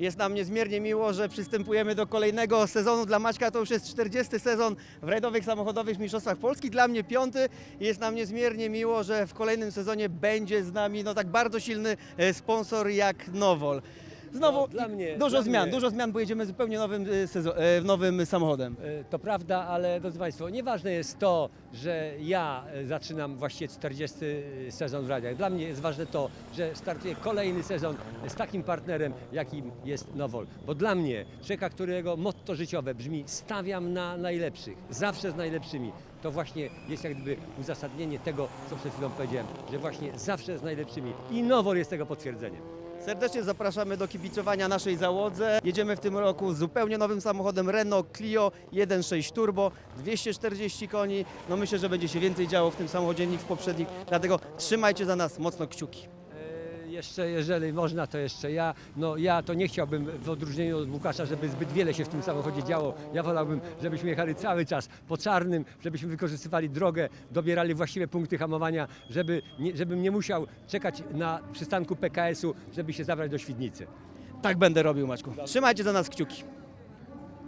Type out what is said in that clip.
Jest nam niezmiernie miło, że przystępujemy do kolejnego sezonu dla Maćka. To już jest 40 sezon w rajdowych samochodowych Mistrzostwach Polski, dla mnie piąty. Jest nam niezmiernie miło, że w kolejnym sezonie będzie z nami no tak bardzo silny e, sponsor jak Nowol. Znowu No, dla mnie- dużo dla zmian, mnie- dużo zmian, bo jedziemy zupełnie nowym, e, e, nowym samochodem. E, To prawda, ale drodzy Państwo, nieważne jest to, że ja zaczynam właściwie 40 sezon w radiach. Dla mnie jest ważne to, że startuję kolejny sezon z takim partnerem, jakim jest Nowol. Bo dla mnie, człowieka, którego motto życiowe brzmi stawiam na najlepszych, zawsze z najlepszymi, to właśnie jest jak gdyby uzasadnienie tego, co przed chwilą powiedziałem, że właśnie zawsze z najlepszymi. I Nowol jest tego potwierdzeniem. Serdecznie zapraszamy do kibicowania naszej załodze. Jedziemy w tym roku zupełnie nowym samochodem Renault Clio 1.6 Turbo, 240 koni. No myślę, że będzie się więcej działo w tym samochodzie niż w poprzednich, dlatego trzymajcie za nas mocno kciuki. Jeszcze, jeżeli można, to jeszcze ja. No ja to nie chciałbym w odróżnieniu od Łukasza, żeby zbyt wiele się w tym samochodzie działo. Ja wolałbym, żebyśmy jechali cały czas po czarnym, żebyśmy wykorzystywali drogę, dobierali właściwe punkty hamowania, żeby nie, żebym nie musiał czekać na przystanku PKS-u, żeby się zabrać do Świdnicy. Tak będę robił, Maćku. Trzymajcie za nas kciuki.